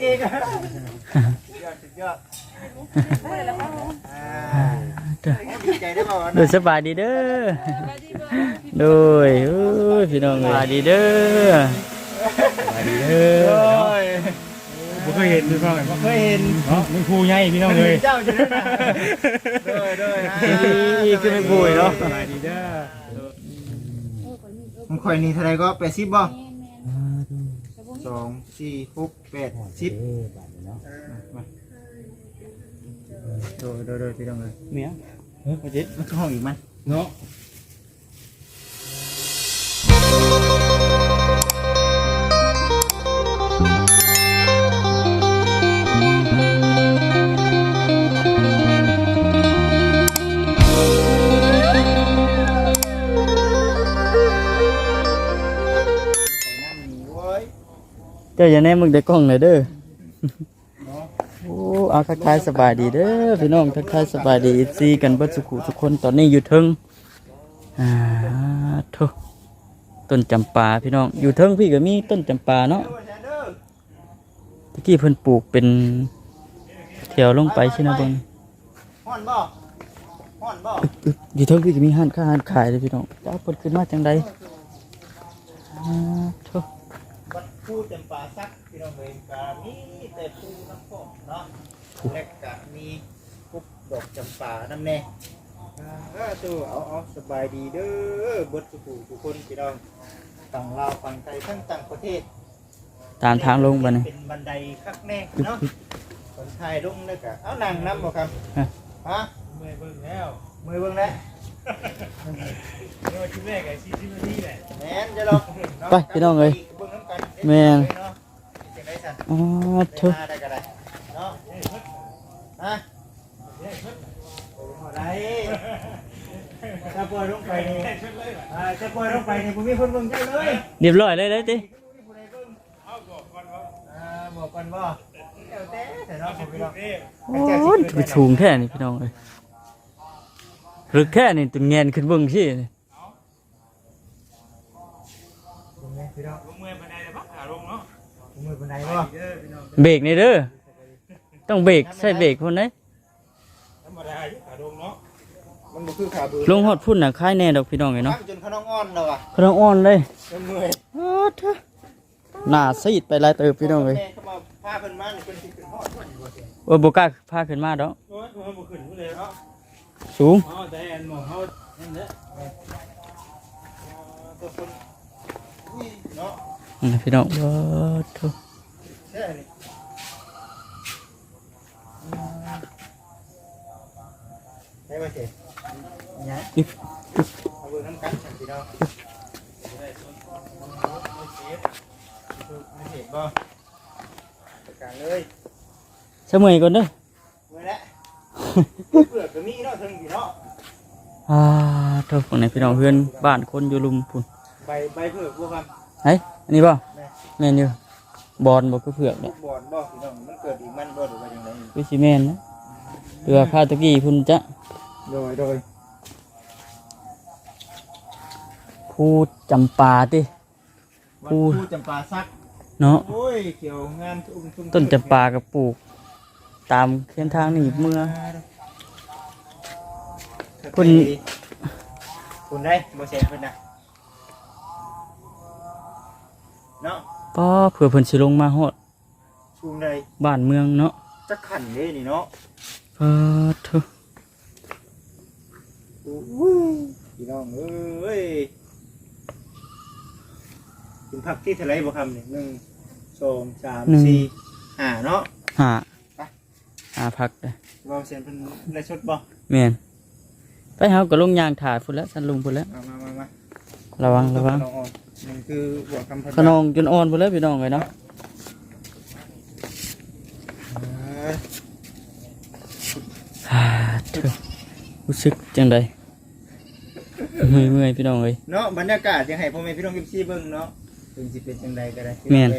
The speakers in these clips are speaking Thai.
เองสุดยอดสุดยอดดีใจได้ป่โดยสบายดีเด้อ โดยโอ้ยพี่น้องเอ้ยสบายดีเด้อสบายดีเด้อบ่เคยเห็นพี่น้องบ่เคยเห็นเนาะมันครูใหญ่พี่น้องเลยเจ้าอยู่นั่นน่ะเด้อเด้ออ่าอีขึ้นไม่บุยเนาะสบายดีเด้อมันข่อยนี่เท่าไรก็แปดสิบบ่ สองสี่หกแปดสิบมาโดยโดยโดยพี่น้องเลยเมียมาเจ็ดมันคือห้องอีกมันเนาะ จ้าอย่าแน่มึงได้กล้องเลยเด้อโอ้เอาทักทายสบายดีเด้อพี่น้องทักทายสบายดีซีกันเบิดสุขุทุกคนตอนนี้อยู่เทึงอ่าโถต้นจำปาพี่น้องอยู่เทึงพี่ก็มีต้นจำปาเนาะเด้อแซนเด้อตะกี้เพิ่นปลูกเป็นแถวลงไปใช่ไหมบงฮ้อนบ่ฮ้อนบ่อึ๊บอยู่เทิงพี่ก็มีห้านค้าห้านขายเลยพี่น้องจะเอาเปิดขึ้นมาจังใดอ่าโถ่วัด ผู้จำปาซักพี่น้องเองก็มีแต่ผู้น้ำพอกเนาะและก็มีกุ๊บดอกจำปาน้ำแน่อ่าเออตู้เอาเอาสบายดีเด้อเบิดสุขุทุกคนพี่น้องฝั่งลาวฝั่งไทยทั้งต่างประเทศตามทางลงบัดนี้เป็นบันไดคักแน่เนาะคนไทยลงเลยกะเอานั่งน้ำบ่ครับฮะฮะเมื่อยเบิ่งแล้วมือเบิ่งแล้วเดี๋ยวชิ้นแรกไอ้ชิ้นที่นี่แหละแม่นจะลองไปพี่น้องเอ้ยเบิ่งน้ำกัน แม่นเนาะจังได๋สั่นอ๋อโถ่ได้ก็ได้เนาะฮะอะไรจะปล่อยลงไปนี่อ่าจะปล่อยลงไปนี่ผมมีคนเบิ่งเจ้าเลยเรียบร้อยเลยเลยติเอาบอกก่อนว่าอ่าบอกกันบ่เดี๋ยวแต่แต่เนาะผมพี่น้องเอ๊ะโอ้ยไปสูงแค่นี้พี่น้องเอ้ยรึกแค่นี้ตึงแงนขึ้นเบิ่งสิตรงนี้พี่น้องลงเมื่อยปานใดแล้วพักขาลงเนาะผมมือปานใดบ่เด้อพี่น้องเบรกนี่เด้อต้องเบรกใส่เบรกคนไหนธรรมดาอยู่ขาลงเนาะมันบ่คือขาบือลงฮอดพุ่นน่ะคายแน่ดอกพี่น้องเอ้ยเนาะข้ามจนเขาน้องอ้อนแล้วอะเขาต้องอ่อนเลยเริ่มเมื่อยอ้าวเถอะหน้าซีดไปหลายเติบพี่น้องเอ้ยแม่เขามาพาเพิ่นมานี่เพิ่นสิขึ้นฮอดเพิ่นอยู่บ่เสียโอ้ยบ่กล้าพาขึ้นมาดอกโอ้ยมันบ่ขึ้นเลยเนาะสูงอ๋อแต่อันหมองเฮานั่นแหละตัวคนอุ้ยเนาะนั่นน่ะ พี่น้องว้าโถแค่นี้ได้บ่เสียยังอิ๊บเอาเบิ่งน้ำกันสั่นพี่น้องได้ส่วนของมันเสียไม่เห็นบ่จัดการเลยเสมอก่อนเด้อเมื่อแล้วเปลือกก็มีเนาะเทิงอยู่เนาะอ่าโถฝั่งไหนพี่น้องเพื่อนบ้านคนอยู่ลุมพุ่นใบใบเผือกบ่ครับเฮ้ย อันนี้บ่แม่แม่นอยู่บอลบ่คือเผือกลูเนี่ยกบอลบ่พี่น้องมันเกิดอีกมันบ่หรือว่าจังไดคือสิแม่นนะเรือพาตะกี้พุ่นจะโดยโดยพูดจำปาติวัอู้นผู้จำปาซักเนาะโอ้ยเขียวงามทุ่มทุ่มต้นจำปากับปลูก ตามเส้นทางนี่เมื่อ คุณ คุณได้บ่เสร็จเพิ่นน่ะ เนาะป้อเผื่อเพิ่นสิลงมาฮอดชูงได้บ้านเมืองเนาะจักขันเด้นี่เนาะเออเถอะอู้ยพี่น้องเอ้ยคุณพักที่เท่าไหรบ่คำนี่หนึ่งสองสามสี่ห้าเนาะ หาไป หาพักเด้อเราเสียนเพิ่นได้ชดบ่แม่นไปเฮาก็ลงยางถ่ายพุ่นแล้วสันลุงพุ่นแล้วมามามามาระวังระวังน้องอ่อ นนี่คือหัวคำพันขนองจนอ่อนพุ่นแล้วพี่น้องเอ้ยเนาะอ่าฮ่าเถอะรู้สึกจังไดเมื่อยเมื่อยพี่น้องเอ้ยเนาะบรรยากาศยังให้พ่อแม่พี่น้องกิฟซี่เบิ่งเนาะถึงสิเป็นจังใดก็ได้แม่น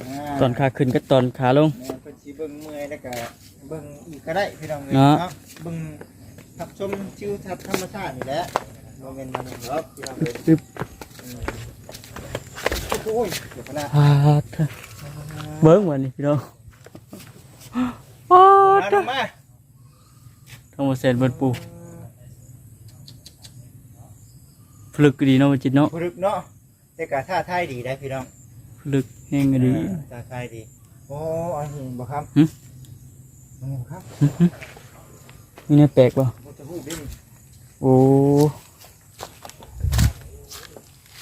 อ่าตอนขาขึ้นกับตอนขาลงแม่นเพิ่นสิเบิ่งเมื่อยแล้วก็เบิ่งอีกก็ได้พี่น้องเอ้ยเนาะเบิ่งทับชมชิวทับธรรมชาตินี่แหละบ่แม่นมันหยังหรอกพี่น้องเอ้ยตึ๊บ อืมโอ้ยเดี๋ยวพะนะฮ่าเถอะอ่าเบิ้งวันนี้พี่น้องว้ามาวลงมาทั้งหมดเสร็จเบิดปูพลึกดีเนาะมันจิตเนาะพรึกเนาะแต่กะท่าทายดีได้พี่น้องพลึกแห้งก็ดีท่าทายดีโอ้อันนี้บ่ครับหึอันนี้บ่ครับนี่เนี่ยแปลกป่ะบ่จะพูดดิโอ้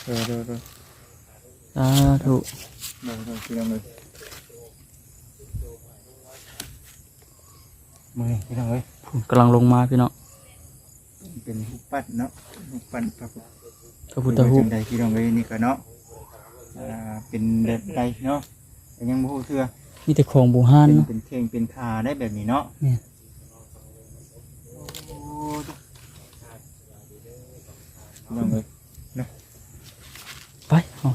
เออเออเออสาธุเออเออพี่น้องเลยมือพี่น้องเอ้ยกำลังลงมาพี่น้องเป็นรูปปั้นเนาะรูปปั้นพระพุทธพระพุทธรูปจังใดพี่น้องเอ้ยนี่ก็เนาะอ่าเป็นแบบใดเนาะก็ยังบ่ฮู้เทื่อมีแต่ของบูฮานเป็นเนาะเป็นเข่งเป็นคาได้แบบนี้เนาะแม่นโอ้พี่น้องเอ้ย ไปเอา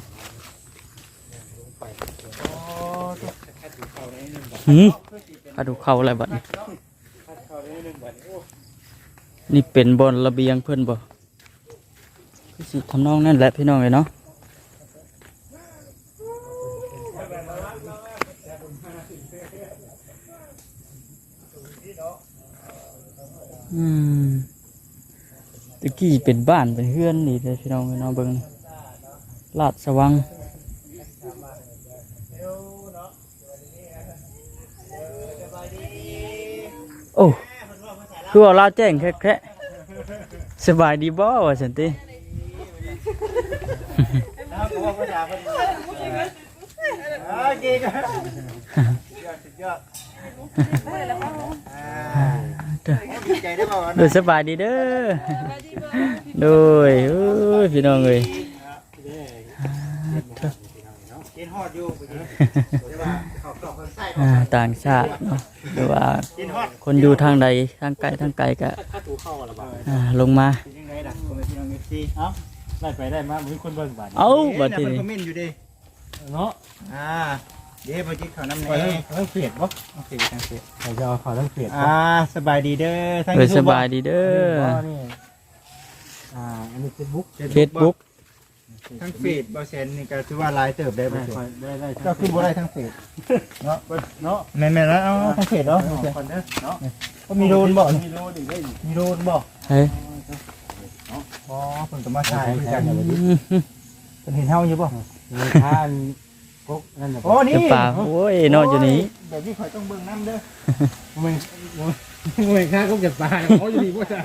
โอ้ตัว หืมกระดูเข้าอะไรบัดนี้นี่เป็นบอนระเบียงเพื่อนบ่คือสิทำนองนั่นแหละพี่น้องเลยเนาะอืมตะกี้เป็นบ้านเป็นเฮือนนี่เลยพี่น้องเลยเนาะเบิ่งลาดสว่าง โอ้คือว่าเราแจ้งแค่แค่สบายดีบ่วะสันติแล้วก็ว่าภาษาเพิ่นอ่าเก่งอะสุดยอดสุดยอดอ่าเด้อดีใจได้ป่าวโดยสบายดีเด้อโดยโอ้ยพี่น้องเอ้ย กินฮอดอยู่ไปกินแต่ว่าเขากรอกคนไส้อ่าต่างชาติเนาะหรือว่ากินฮอดคนอยู่ทางใดทางไกลทางไกลก็อ่าลงมาเป็นยังไงล่ะคนเป็นพี่น้องเอฟซีเอ้าได้ไปได้มามีคนเบิ่งบาดนี้เอ้าบัดทีทีนี้นี้ คอมเมนต์อยู่ดิเนาะอ่าเดี๋ยวไปกินข้าวน้ำไปแน่ทั้งทั้งเฟียดบ่โอเคทางเสียเราจะเอาเขาทั้งเฟียดอ่าสบายดีเด้อทั้ง โดย YouTube สบายดีเด้อ นี่อ่าอันนี้เฟซบุ๊กเฟซบุ๊ก ทั้งเฟซบ่เซนนี่ก็ถือว่าหลายเติบได้บ่ได้เซนได้ได้ก็คือบ่ได้ทั้งเฟซเนาะเนาะแม่นๆแล้วเอาทั้งเฟซเนาะคนเด้อเนาะก็มีโดนบ่มีโลดีได้มีโดนบ่เฮ้ยอ๋อเพิ่นก็มาถ่ายคือกันอืมเพิ่นเห็นเฮาอยู่บ่มีทาน กุ๊กนั่นน่ะโอ้นี่เจ้าป่าโอ้ยนอนอยู่นี่แบบนี้ข่อยต้องเบิ่งน้ำเด้อมึงมึงข้ากุ๊กจะตายเขาอยู่ดีกว่าจ้ะ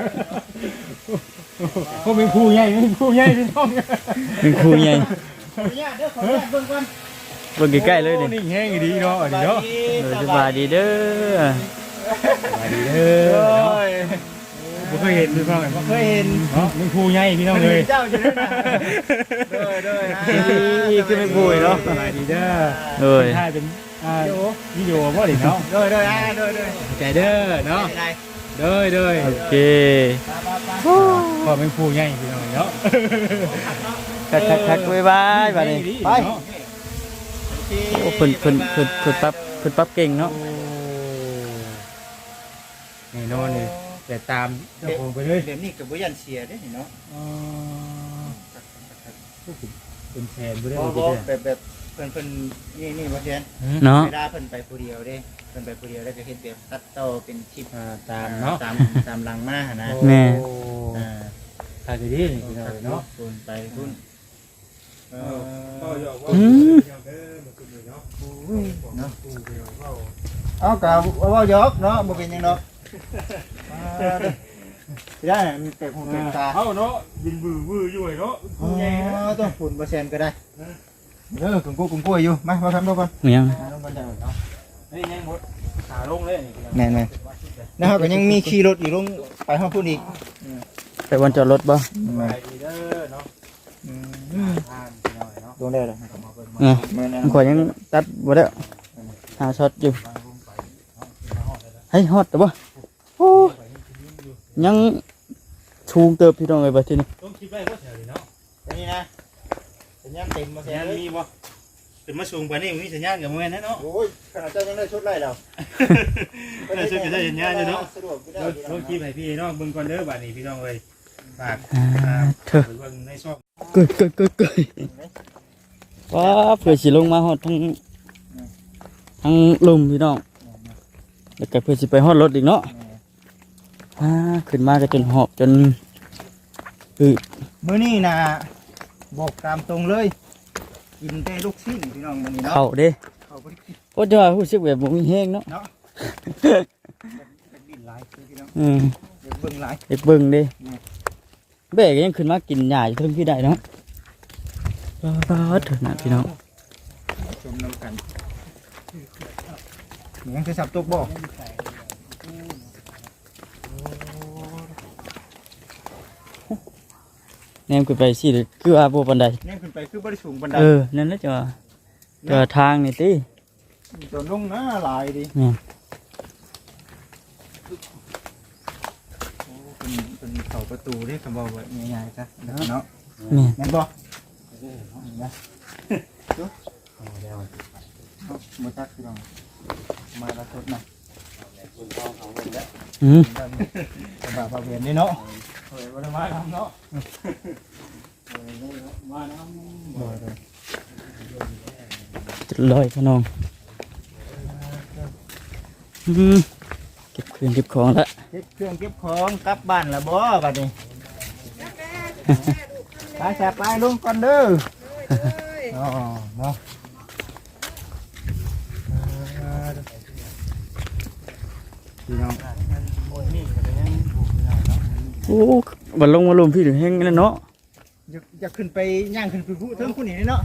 เขาเป็นครูใหญ่เป็นครูใหญ่พี่น้องเป็นครูใหญ่ขออนุญาตเด้อขออนุญาตเบิ่งก่อนเบิ่งใกล้ๆเลยโอ้นี่นี่แห้งดีเนาะอันนี้เนาะโดยสบายดีเด้อสวัสดีเด้เออเนาะ้ย บ่เคยเห็นพี่น้องบ่เคยเห็นเนาะเป็นครูใหญ่พี่น้องเลย เจ้าอยู่นั่นน่ะเด้อเด้ออ่าอีคือไม่พูดเนาะ สบายดีเด้อโดยถ่ายเป็นอ่าวิดีโอบ่ดิเนาะเด้อเด้ออ่าเด้อเด้อใจเด้อเนาะเป็นไรเด้อเด้อโอเคขอเป็นครูใหญ่พี่น้องเนาะคักคักคักบ๊ายบายบัดนี้ไปโอ้เพิ่นเพิ่นเพิ่นเพิ่นปรับเพิ่นปรับเก่งเนาะ นี่โน่นนี่ แต่ตามเจ้าของไปเลยแบบนี้ก็บ่ยันเสียเด้อเนาะเป็นแฟนบ่ได้บ่บ่บ่ได้แบบแบบเพิ่นเพิ่นนี่นี่บ่แทนเนาะเวลาเพิ่นไปผู้เดียวเด้เพิ่นไปผู้เดียวแล้วก็เฮ็ดแบบตัดต่อเป็นคลิปอ่าตามเนาะตามตามหลังมาหั่นนะแม่อ่าถ่ายดีนี่พี่น้องเนาะคุณไปคุณเอออืมเนาะเอากะว่าว่ายอกเนาะบ่เป็นหยังเนาะ อ่าเด้อได้มีเป็ดหูเป็ดตาเฮาเนาะยินบือวืออยู่เนาะอ๋อต้องฝุ่นบ่แซนก็ได้เออกุงกูกุงกูอยู่มามาทำดูก่อนเหมือนมาลงก่อนเดี๋ยวเนาะนี่ยังหมดขาลงเลยนี่แม่นๆนะครับก็ยังมีขี่รถอีกลงไปห้องพุ่นอีกไปวันจอดรถบ่ไปดีเด้อเนาะอืมทานพี่น้องเนาะลงได้เลยเออแม่นมันขอยยังตัดบ่ได้หาช็อตอยู่เฮ้ยฮอดแต่บ่โอ้ ยังชูงเติบพี่น้องเอ้ยบัดทีนี้ต้องคิดไว้ว่าแถวนี้เนาะๆนี่นะสัญญาณเต็มบ่แซสัญนญาณเลยมีบ่เป็นมาสูงกว่านี้มีสัญญาณกับมื้อนั้นเนาะโอ้ยขนาดเจ้ายังได้ชุดไล่แล้วได้ชุดก็ได้สัญญาณอยู่เนาะสะดวกก็ได้ลงคลิปให้พี่น้องเบิ่งก่อนเด้อบัดนี้พี่น้องเอ้ยฝากอ่าเถอะไปเบิ่งในช่องเกยเกยเกยเกยว้าเผื่อสิลงมาฮอดทั้งทั้งลุมพี่น้องแล้วก็เพื่อสิไปฮอดรถอีกเนาะ อ่าขึ้นมาก็จนหอบจนอืดมื้อนี้นะบอกตามตรงเลย กินแต่ลูกชิ้นพี่น้องมื้อนี้เนาะเข่าเด้เขาบ่ได้กินโอ้จะว่ารู้สึกแบบบ่มีแห้งเนาะเนาะเป็นดินหลายคือพี่น้องอืมเดี๋ยวเบิ่งหลาย เด็กเบิ่งเด้อืมแบกก็ยังขึ้นมากินหญ้าอยู่เทิงพี่ได้เนาะปาดเถอะนะพี่น้องชมน้ำกันนี่ยังคือสับตกบ่ แนมขึ้นไปสิคือว่าบ่ปานใดเนี่ยขึ้นไปคือบ่ได้สูงปานใดเออนั่นแหละจ้ะว่าแต่ว่าทางนี่ติจนลงหน้าหลายดินี่โอ้เป็นเป็นเข้าประตูเด้คำว่าว่าง่ายๆซะเนาะนี่แม่นบ่นี่นะจุ๊บเอาแล้วเอาบ่จักพี่น้องมาละสดนะ อืมกระบะบาเวียนนี่เนาะเฮ้ยบ่ได้มาทำเนาะมาน้บ่ได้จะลอยพี่น้องอืมเก็บเครื่องเก็บของละเก็บเครื่องเก็บของกลับบ้านละบ่บัดนี้ไปแสบไปลุงก่อนเด้ออ๋อเนาะพี่น้อง โอ้บัดลงมาลุมพี่ถึงแห้งแล้วเนาะอยากอยากขึ้นไปย่างขึ้นไปผู้เทิงผู้นี่เนาะ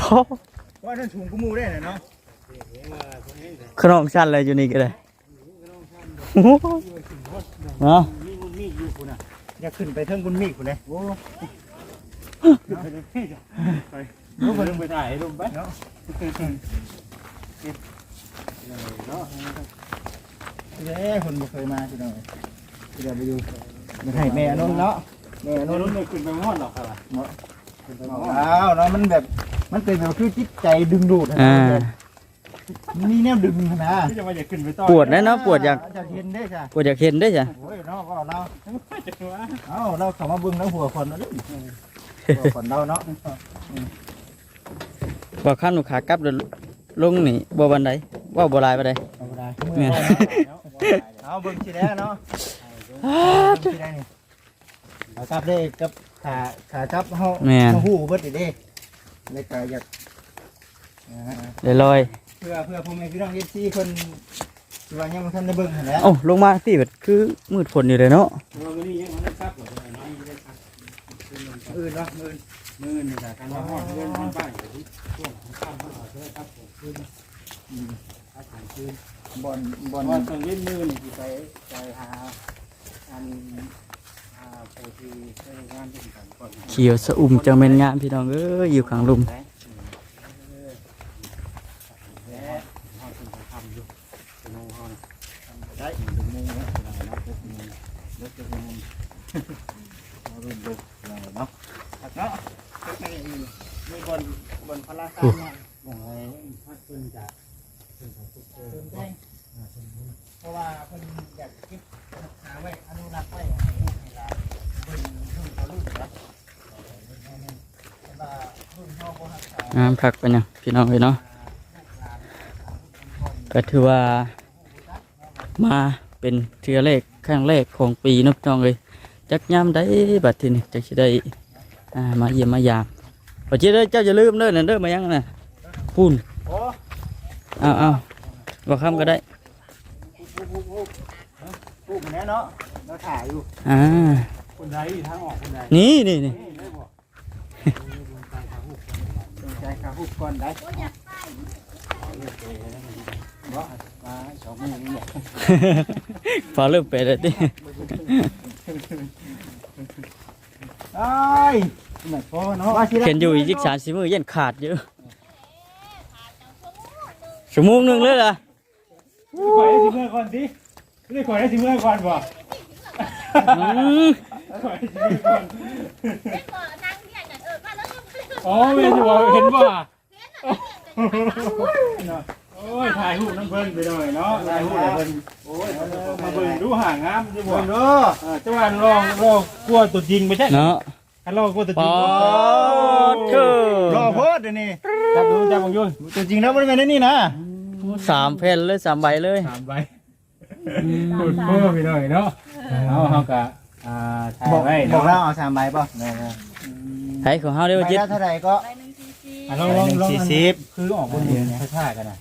พ่อว่านั่นสูงกูมูได้น่ะเนาะขนมชั้นอะไรอยู่นี่ก็ได้โอ้โหเนาะำมีมุนมีอยู่คุณอะอยากขึ้นไปเทิงบุญมีกูเลยโอ้ไปเลยพี่ไปลงไปลงไปถ่ายลงไปเนาะเนาะเด้คนบ่เคยมาพี่น้อง เดี๋ยวไปดูอยากให้แม่อนนท์เนาะแม่อนโน่นนท์นี่ขึ้นไปมอดหรอกครับเนาะอ้าวเนาะมันแบบมันเป็นแบบคือจิตใจดึงดูดนะอ่ามันมีแนวดึงนะที่จะมาอยากขึ้นไปต่อปวดนะเนาะปวดอยากจะเห็นได้จ้ะปวดอยากเห็นได้จ้ะโอ้ยเนาะว่าเราจะว่าเอ้าเราเข้ามาเบิ่งแล้วหัวคนเราดิหัวคนเราเนาะว่าข้ามหนูขากลับเดินลงนี่บ่บันไดว่าบ่หลายบันไดเอาบ่ได้แม่นเอาเบิ่งสิแล้วเนาะ เบิ่งสิได้นี่เอากลับได้กับขาขาจับเฮาแม่น เฮาฮู้เบิดนี่เด้แล้วก็อยากอ่าเลยลอยเพื่อเพื่อพ่อแม่พี่น้อง FC เพิ่นสิว่ายังบ่ทันได้เบิ่งหั่นแหล้วเอ้าลงมาที่แบบคือมืดฝนอยู่เลยเนาะเราไม่ได้ยังไม่ได้ซักหรอกน้อยไม่ได้ซักอื่นเนาะอื่นมือนี่แหละการว่าหอดเรื่องบ้านบ้านอยู่ที่ช่วงข้ามข้ามเพื่อครับผมคืนอืมอาหารคืนบ่อนบ่อนว่าตรงเล่นมือนี่ไปไปหา เขียวสะอุ่มจังเป็นงามพี่น้องเอ้ยอยู่ข้างลุมแล้วเขาเป็นทำอยู่เป็นโมเขาได้ งามคักไปเนี่ยพี่น้องเอ้ยเนาะก็ถือว่ามาเป็นเทือแรกครั้งแรกของปีเนาะพี่น้องเอ้ยจักยามได้บัดทีนี้จักสิได้อ่ามาเยี่ยมมายามพอเจ้าเด้อเจ้าอย่าลืมเด้อนั่นเด้อมายังน่ะพูนโอ้เอาเอาบอกคำก็ได้ปุ๊บแน่เนาะเราถ่ายอยู่อ่าคนใดทางออกคนใดนี่นี่นี่ นี่ได้บอก สนใจขา หุบก่อนได้ว่ามาสองมือนี่แหละพอเริ่มไปแล้วดิไอ้ยไม่พอเนาะว่าสิได้เห็นอยู่อีกสามสิบมือเย็นขาดเยอะชั่วโมงหนึ่งเลยล่ะขอให้สิเมื่อก่อนสิไม่ได้ขอให้สิเมื่อก่อนบ่อืม ขอให้สิเมื่อก่อน เอ๋อเวียนอยู่เห็นบ่โอ้ยถ่ายรูปน้ำเพิ่นไปหน่อยเนาะถ่ายรูปน้ำเพิ่นโอ้ยมาเบิ่งดูห่างงามจะบ่เบิ่งเด้ออ่าจังหวะลองลองกลัวตัวจริงไม่ใช่เนาะถ้าลองกลัวตัวจปริองดเถอรอะโพดเดี๋ยวนี้จับดูจับบังยุ่นตัวจริงแล้วบ่ได้แม่นในนี่นะสามแผ่นเลยสามใบเลยสามใบขุดมือพี่หน่อยเนาะเอาเฮากะอ่าถ่ายบอกไว้บอกเนาะเราเอาสามใบป่ะ ไผของเฮาเด้อใบว่าจิต ละเท่าไหร่ก็ ใบหนึ่งซีซีอะลองลองลองสี่สิบ คือออกบนมือช้าๆกันน่ะ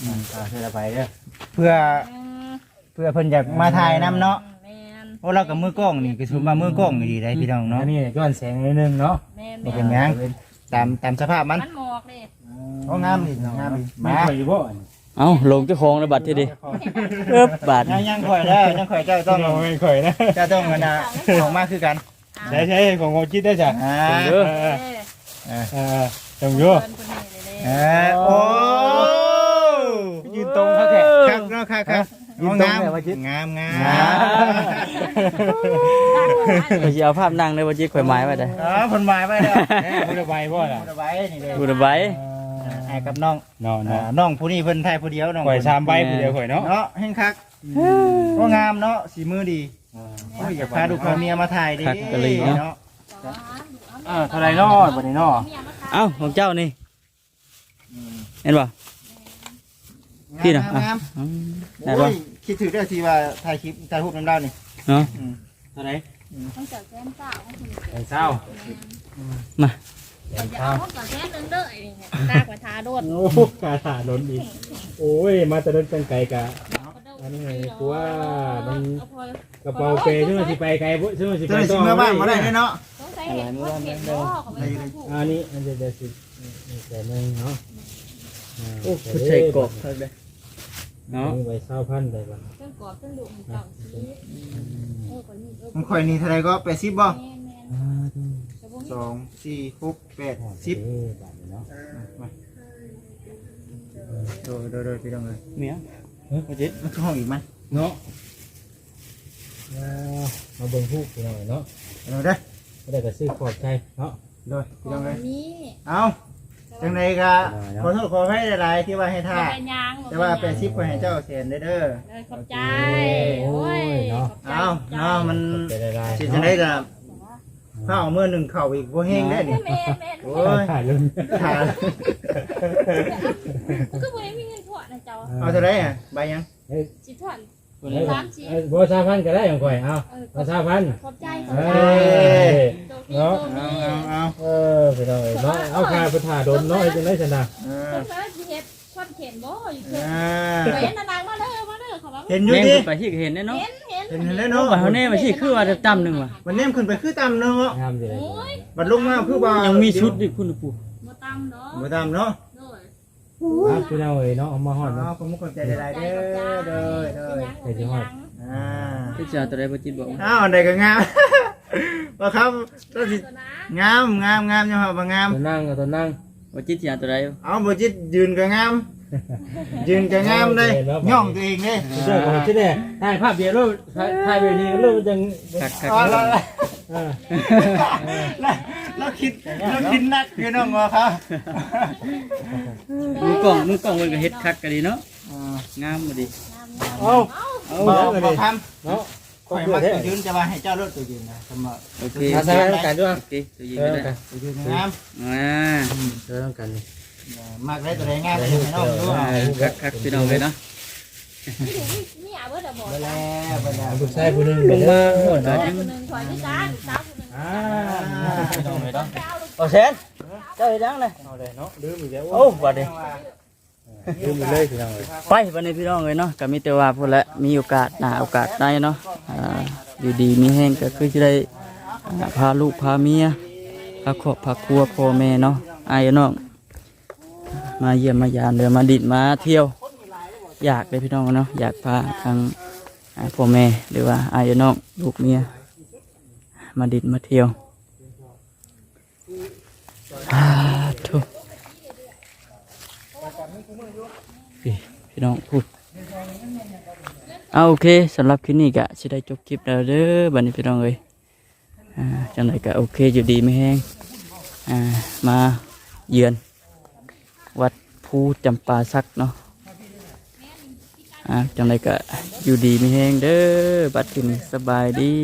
อืมอ่าเธอละไปเด้อเพื่ออืมเพื่อเพิ่นอยากมาถ่ายน้ำเนาะแมนโอ้เรากับมือกล้องนี่ก็ถือว่ามือกล้องนี่ดีได้พี่น้องอัเนาะนนี้ย้อนแสงนิดนึงเนาะแมนบ่แมเป็นนหยัง ตามตามสภาพมันมันหมอกเลยโอ้งามดิงามดิมามาคอยอยู่บ่อันเอ้าลงเจ้าของในบัตรที่ดิเอิบบาทยังยังข่อยแล้วยังข่อยเจ้าต้องเราไม่คอยนะเจ้าต้องกันนะของมากคือกัน ใช่ใช่ของโมจิตได้จ้ะอ่าเด้อเอ้ยเออจงอยู่เพิ่นคนนี้เลยเอเด้อโอ้ยืนตรงครับแขกครับเนาะครับครับยืนตรงเนี่ยว่าจิตงามงามข่อยสิเอาภาพนั่งเลยว่าจิตข่อยหมายไว้ได้อ๋อผลหมายไว้แล้วพูดไปบ่ล่ะพูดไว้นี่เลยพูดเอาไว้ไอ้กับน้องเนาะอ่าเนาะน้องผู้นี้เพิ่นไทยผู้เดียวน้องข่อยชามใบผู้เดียวข่อยเนาะเนาะแห่งคักก็งามเนาะสีมือดี โอ้ยอยากพาลูกพาเมียมาถ่ายดิเนาะ เออเท่าไรเนาะบัดนี้เนาะเอ้าของเจ้านี่เห็นป่ะ พี่นะอะ งามอืมๆได้โอ้ป่ะ ยคิดถึงได้ทีว่าถ่ายคลิปถ่ายรูปน้ำดาวนี่เนาะเท่าไรต้องจัดแซมเจ้าของคุณแสนเศร้ามา แสนจะเศร้าเอากับแซมหนึงเด้อไอ้นี่ตากว่าทาโดดโอ้โหกาถาล้นอีกโอ้ย มาแต่เดินจังไกลกะ อันนี้ไงกูว่ามันเอาพอกระเป๋าเปย์ซึ่งมันสิไปไกลบ่ซึ่งมันสิเจ้าไปหน้าที่เมื่อบ้านมาได้เนาะต้องใส่เห็ดคนเห็ดบ่เขาไม่ได้ถูกอันนี้มันจะจะสิแสนหนึงเนาะโอ้คือใส่กรอกเท่าเลยเนาะไปเศร้าพันได้บ่เครื่องกรอบเครื่องดุมเก่าซีเออคนนี้เออมันข่อยนี่เท่าไรก็แปดสิบบ่แม่นแม่นแต่บ่มีสองสี่หกแปดสิบบาทเนาะโดยโดยโดยพี่น้องเลยเมีย ว่าจิตมันคือห้องอีกมั้ยเนาะมาเบิ่งผู้พี่น้องเนาะเอาเด้อไม่ได้ก็ซื้อขอบใจเนาะโดยพี่น้องเลยมีเอาจังไดก็ขอโทษขอให้หลายๆที่ว่าให้ท่าเป็นยางแต่ว่าเป็นซิปให้เจ้าเสียนเด้อเด้อเลยขอบใจ โอ้ยขอบใจเอาเนาะมันขอบใจได้สิจังไดก็ข้าวมื้อหนึ่งเข้าอีกบ่แห้งได้นี่แม่แม่โอ้ยถ่ายรุ่นขากูก็บ่ได้มี เงินถอดนะเจ้าเอาเท่าไรอะใบยังสิถอดวันนี้ สามสิบบ่ชาพันก็ได้ของข่อยเอาเออบ่ชาพันขอบใจขเออบใจ้ยโตพี่โตเอามีเอาเอาเออพี่น้องเนาะเอาค่าไปถ่าดนเนาะจังได๋ซั่นน่ะเออคนมาสิเฮ็ดคอนเทนต์บ่อยู่เพิ่นอ่าเห็นนางมาเด้อมาเด้อเขาว่าเห็นอยู่แม่งดิไปที่ก็เห็นแน่เนาะ เห็นเห็นเห็นเห็นแล้วเนาะว่าเขาแน่มาที่คือว่าจะจำหนึ่งว่ะ มันแนมขึ้นไปคือต่ำเนาะงามจังได๋โอ้ยบัดลงมาคือบ่ยังมีชุดดิคุณปู่บ่ตามดอกบ่ต่ำเนาะโดย ครับพี่น้องเอ้ยเนาะเอามาฮอดเอาเนาะ ผมขอบใจหลายๆเด้อเด้อเด้อเป็นยังอ่าที่จะเอาตัวใดบ่จิตบอกอ้าวอันใดก็งามว่าครับต้นสิตัวนะงามงามงามยังบ่งาม ตัวนั่งกับตัวนั่งบ่จิตสิเอาตัวใดเอาบ่จิตยืนก็งาม ยืนก็งามเลยย่องตัวเองเด้เจ้าของที่เนี่ยถ่ายภาพเดียวรูปถ่ายแบบนี้รูปจังคักคักเอาละละเออเราคิดเราคิดนักพี่น้องว่าครับมือกล้องมือกล้องมันก็เฮ็ดคักก็ดีเนาะงามบ่ดีเอาเอาบ่เอาบ่ทำเนาะข่อยมักตัวยืนจะว่าให้เจ้ารถตัวยืนนะสำหรับโอเคมาใช้กันด้วยโอเคตัวยิงเอก็อได้กันตัวยืนงามอ่าเออกันนี่ มักได้ตัวใดงามก็ให้น้องดูอ่าเอาคักคักพี่น้องเลยเนาะมีอาเบิดบ่ไปแล้วไปแล้วผู้ชายผู้หนึ่งลงมาโหดสานะวคนนึงถอยที่จ้าสาวคนนึงอ่าพี่น้องเลยเนาะเอาแสนเจ้าเฮ็ดยังเลยเอาเลยเนาะลืมอีกแล้วโอ้บัดนี้ลืมไปเลยพี่น้องเลยไปวันนี้พี่น้องเลยเนาะก็มีแต่ว่าพูดแล้วมีโอกาสหนาโอกาสได้เนาะอ่าอยู่ดีมีแห้งก็คือจะได้อ่าพาลูกพาเมียพาครอบพาครัวพ่อแม่เนาะอายน้อง มาเยี่ยมมายามเดี๋ยวมาดิดมาเที่ยว อยากเลยพี่น้องเนาะอยากพาทางพ่อแม่หรือว่าอายน้องลูกเมียมาดิดมาเที่ยวทุกพี่น้องพูดเอาโอเคสำหรับคลิปนี้ก็สิได้จบคลิปแล้วเด้อบัดนี้พี่น้องเอ้ยอ่าจังไดก็โอเคอยู่ดีไม่แห้งอ่ามาเยือน วัดภูจำปาสักเนาะอะจังไรก็อยู่ดีไม่แห้งเด้อบัดถินสบายดี